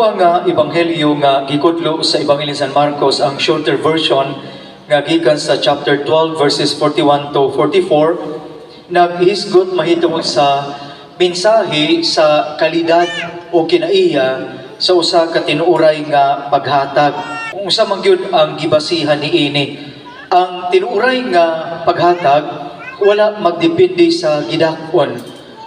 duha nga ebanghelyo nga gikudlo sa Ebanghelyo San Marcos ang shorter version nga gikan sa chapter 12 verses 41 to 44 naghisgot mahitungod sa mensahe sa kalidad o kinaiya sa usa ka tinuoray nga paghatag. Unsa man gyud ang gibasihan niini. Ang tinuoray nga paghatag wala magdepende sa gidakon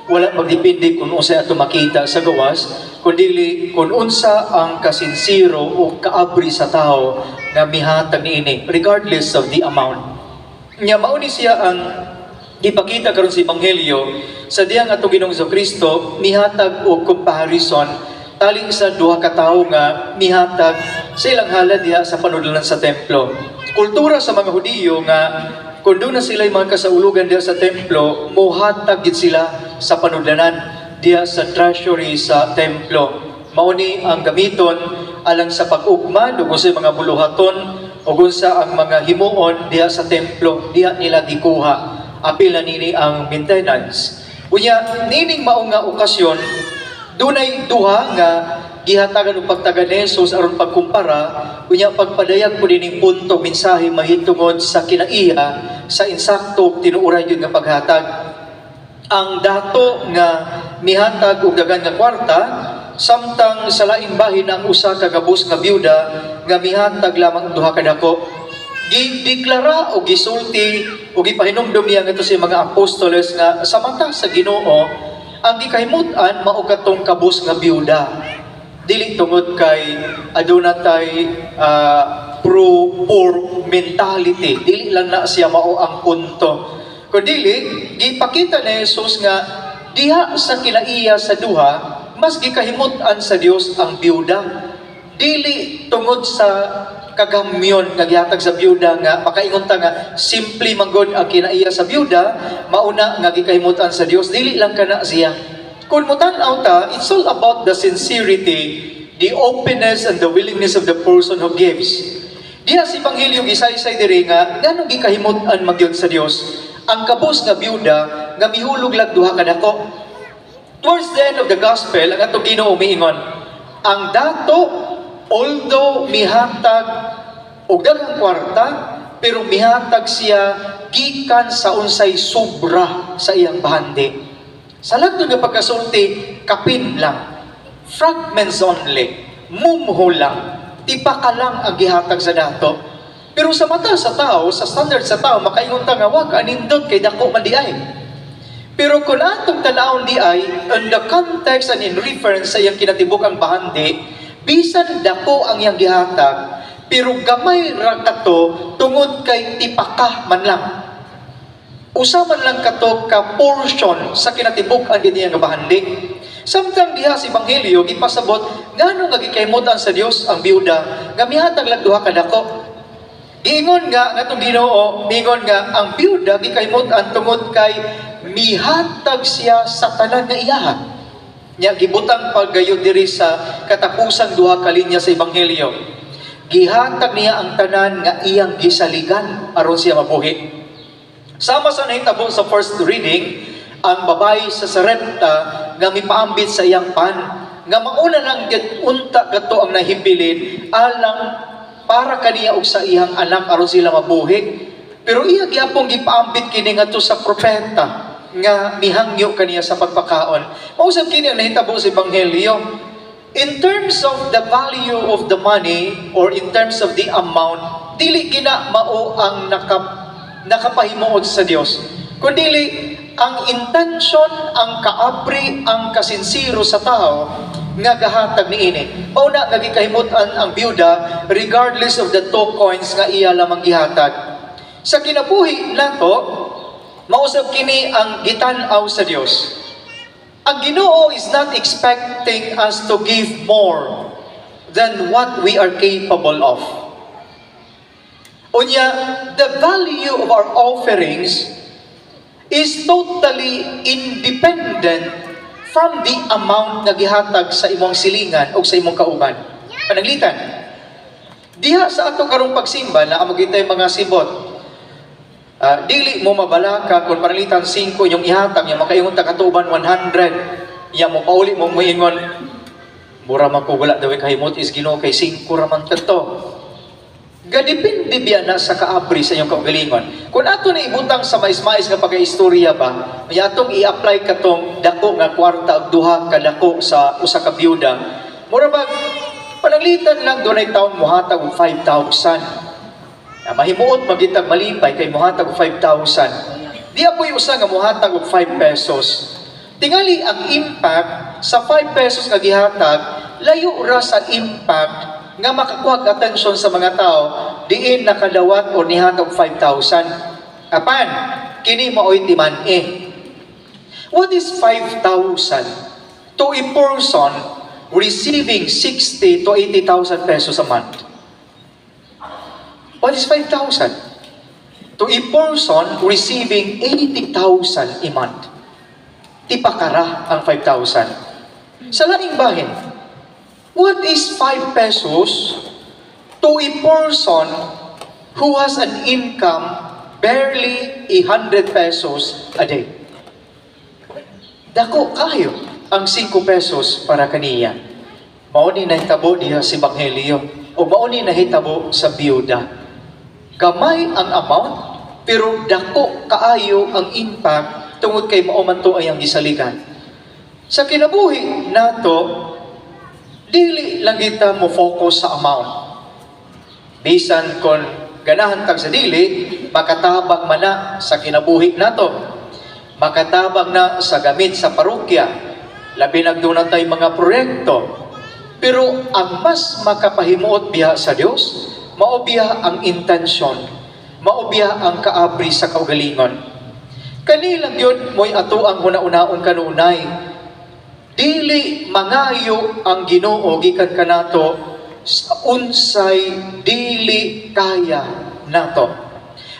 wala magdepende kung unsa ato makita sa gawas kundi kung unsa ang kasinsiro o kaabri sa tao nga mihatag niini regardless of the amount. Nya mao ni siya ang ipakita karon sa ebanghelyo sa diyang ato Ginoong Kristo mihatag og comparison taling sa duha ka tawo nga mihatag sa ilang hala diha sa panudlanan sa templo. Kultura sa mga Hudiyo nga doon na sila mga kasaulugan diya sa templo, muhatag gid sila sa panudlanan diya sa treasury sa templo. Mauni ang gamiton alang sa pag-ugma dugo sa mga buluhaton o sa ang mga himuon diya sa templo diya nila gikuha. Apil na nini ang maintenance. Unya, nining mao nga okasyon, dunay duha nga gihatagan og pagtagan ni Jesus aron pagkumpara unya pagpadayag po dining punto mensahe mahitungod sa kinaiya sa insakto ug tinuoray gyud nga paghatag ang dato nga mihatag og dagan nga kwarta samtang sa laing bahin ang usa ka gabos nga byuda nga mihatag lamang duha ka dako. Gideklara o gisulti o gipahinumdum niya ngadto sa mga apostoles nga samanta sa Ginoo ang gikahimutan mao katong kabos nga byuda. Dili tungod kay aduna tay uh, pro poor mentality. Dili lang na siya mao ang punto. Kundi gipakita ni Jesus nga diha sa kinaiya sa duha mas gikahimutan sa Dios ang byuda. Dili tungod sa kagamyon nga gihatag sa byuda nga makaingon ta nga simple manggod ang kinaiya sa byuda mauna nga gikahimutan sa Dios dili lang kana siya. Kung mo tan-aw ta, it's all about the sincerity, the openness, and the willingness of the person who gives. Diya si Ebanghelyo gisaysay diri nga nganong gikahimut-an magyud sa Dios ang kabus nga byuda nga mihulog lag duha ka dako. Towards the end of the gospel, ang atong Ginoo miingon, ang dato although mihatag og daghang kwarta pero mihatag siya gikan sa unsay sobra sa iyang bahandi. Sa lahat nga pagkasulti, kapin lang. Fragments only. Mumho lang. Tipaka lang ang gihatag sa dato. Pero sa mata sa tao, sa standard sa tao, makaingon ta nga, wag anindot kay dako man di ay. Pero kung atong tanawon di ay, in the context and in reference sa iyang kinatibuk ang bahandi, bisan dako ang iyang gihatag, pero gamay ra kato tungod kay tipaka man lang. Usaman lang kato ka portion sa kinatibuk-an gid nga bahandi. Samtang diha sa Ebanghelyo gipasabot ngano nga gikaymutan sa Dios ang byuda nga mihatag lang duha ka Giingon nga ngatong Ginoo, mingon nga ang byuda gikaymutan tungod kay mihatag siya sa tanan nga iyaha. Nya gibutang paggayo diri sa katapusang duha ka linya sa Ebanghelyo. Gihatag niya ang tanan nga iyang gisaligan aron siya mabuhi. Sama sa nahitabo sa first reading, ang babae sa Sarepta nga mipaambit sa iyang pan, nga mauna lang unta kato ang nahibilin, alang para kaniya og sa iyang anak aron sila mabuhi. Pero iya gyapong gipaambit kini ngadto sa propeta nga mihangyo kaniya sa pagpakaon. Mausap kini ang nahitabo sa ebanghelyo. In terms of the value of the money or in terms of the amount, dili gina mao ang nakap nakapahimuod sa Dios. Kundi ang intention, ang kaabri, ang kasinsiro sa tao nga gahatag ni ini. Mao na nagikahimutan ang byuda regardless of the two coins nga iya lamang gihatag. Sa kinabuhi nato, mausab kini ang gitan-aw sa Dios. Ang Ginoo is not expecting us to give more than what we are capable of. Unya, the value of our offerings is totally independent from the amount na gihatag sa imong silingan o sa imong kauban. Panaglitan. Diha sa ato karong pagsimba na amo gitay mga sibot. Uh, dili mo mabala ka kung panalitan 5 yung ihatag yung makaingon ta katuban 100. Ya mo pauli mo moingon Mura wala daw kahimot is Ginoo kay singko ra man kadto. Gadipindi biya na sa kaabri sa inyong kaugalingon. Kung ato na ibutang sa mais-mais nga pagka-istorya ba, may atong i-apply katong dako nga kwarta ug duha ka dako sa usa ka byuda. Mura ba pananglitan lang dunay taon mohatag og 5,000. Ah, mahimuot magitag malipay kay mohatag og 5,000. Di apoy usa nga mohatag og 5 pesos. Tingali ang impact sa 5 pesos nga gihatag layo ra sa impact nga makakuha og atensyon sa mga tao diin nakadawat o nihatag 5,000. Apan kini maoy timan eh. What is 5,000 to a person receiving 60 to 80,000 pesos a month? What is 5,000? To a person receiving 80,000 a month. Tipakara ang 5,000. Sa laing bahin, what is 5 pesos to a person who has an income barely 100 pesos a day? Dako kayo ang 5 pesos para kaniya. Mauni na hitabo diha si Banghelio o mauni na hitabo sa biyuda. Gamay ang amount, pero dako kaayo ang impact tungod kay mao man to ay ang gisaligan. Sa kinabuhi nato, dili lang kita mo focus sa amount. Bisan kon ganahan tag sa dili, makatabang man na sa kinabuhi nato. Makatabang na sa gamit sa parokya. Labi nagdunay tay mga proyekto. Pero ang mas makapahimuot biya sa Dios, maobiya ang intensyon, maobiya ang kaabri sa kaugalingon. Kanilang yun mo'y ato ang una-unaon kanunay. Dili mangayo ang ginoo gikan kanato sa unsay dili kaya nato.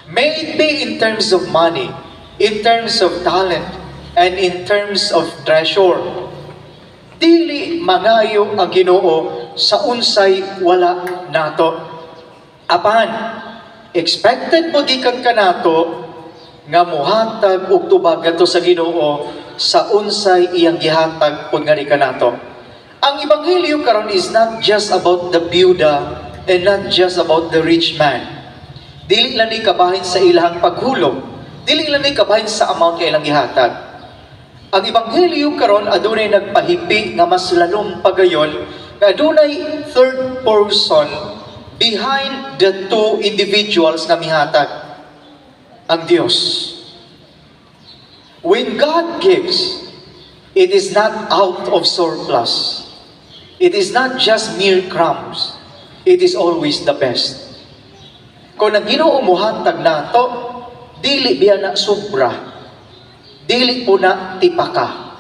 May it be in terms of money, in terms of talent, and in terms of treasure. Dili mangayo ang ginoo sa unsay wala nato. Apan, expected mo gikan kanato nga muhatag og tubag ato sa Ginoo sa unsay iyang gihatag pud nga kanato. Ang ebanghelyo karon is not just about the byuda and not just about the rich man. Dili lang ni kabahin sa ilang paghulog. Dili lang ni kabahin sa amount kay ilang gihatag. Ang ebanghelyo karon adunay nagpahipi nga mas lalong pagayon nga adunay third person behind the two individuals nga mihatag ang Diyos. When God gives, it is not out of surplus. It is not just mere crumbs. It is always the best. Kung ang Ginoo muhatag nato, dili biya na sobra. Dili po na tipaka.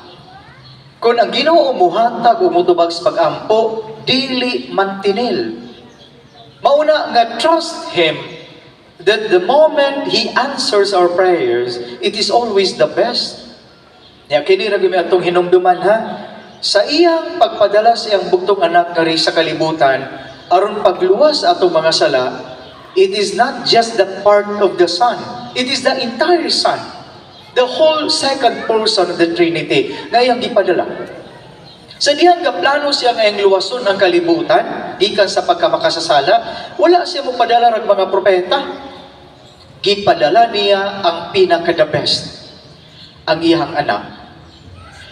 Kung ang Ginoo muhatag o mutubag sa pagampo, dili mantinil. Mauna nga trust Him that the moment He answers our prayers, it is always the best. Kaya kini ra gyud atong hinumduman ha. Sa iyang pagpadala sa iyang bugtong anak kari sa kalibutan, aron pagluwas atong mga sala, it is not just the part of the Son, it is the entire Son. The whole second person of the Trinity na iyang gipadala. Sa dihang nga plano siya nga iyang luwason ang kalibutan, gikan sa pagkamakasasala, wala siya mo padala rag mga propeta. Gipadala niya ang pinaka-the best, ang iyang anak.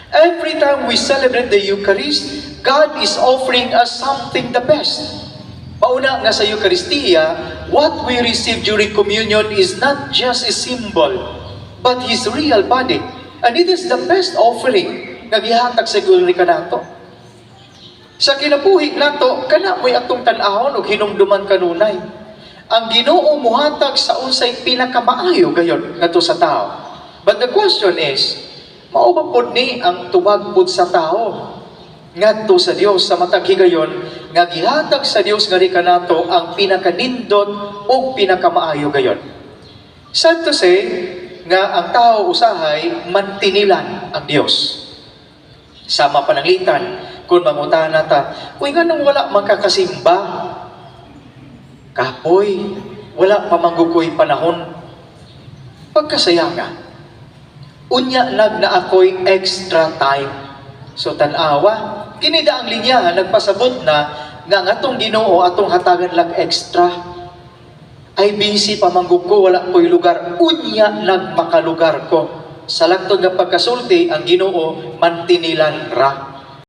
Every time we celebrate the Eucharist, God is offering us something the best. Pauna nga sa Eucharistia, what we receive during communion is not just a symbol, but His real body. And it is the best offering nga gihatag sa gulri ka nato. Sa kinabuhi nato, kana mo'y atong tan-ahon o hinumduman kanunay. Ang Ginoo muhatag sa unsay pinakamaayo gayon ngadto sa tao. But the question is, mao ba pod ni ang tubag pod sa tao? Ngadto sa Dios sa matag higayon nga gihatag sa Dios nga kanato ang pinakanindot o pinakamaayo gayon. Sad to say nga ang tao usahay mantinilan ang Dios. Sama pananglitan, kung mangutan nata, uy nga nang wala magkakasimba, kapoy, wala pa manggukoy panahon, pagkasaya nga, unya nag na ako'y extra time So tanawa, kinida ang linya nagpasabot na nga ngatong Ginoo atong hatagan lang extra. Ay busy pamanggug ko wala ko'y lugar unya nagmakalugar ko. Sa lagtod nga pagkasulti ang Ginoo mantinilan ra.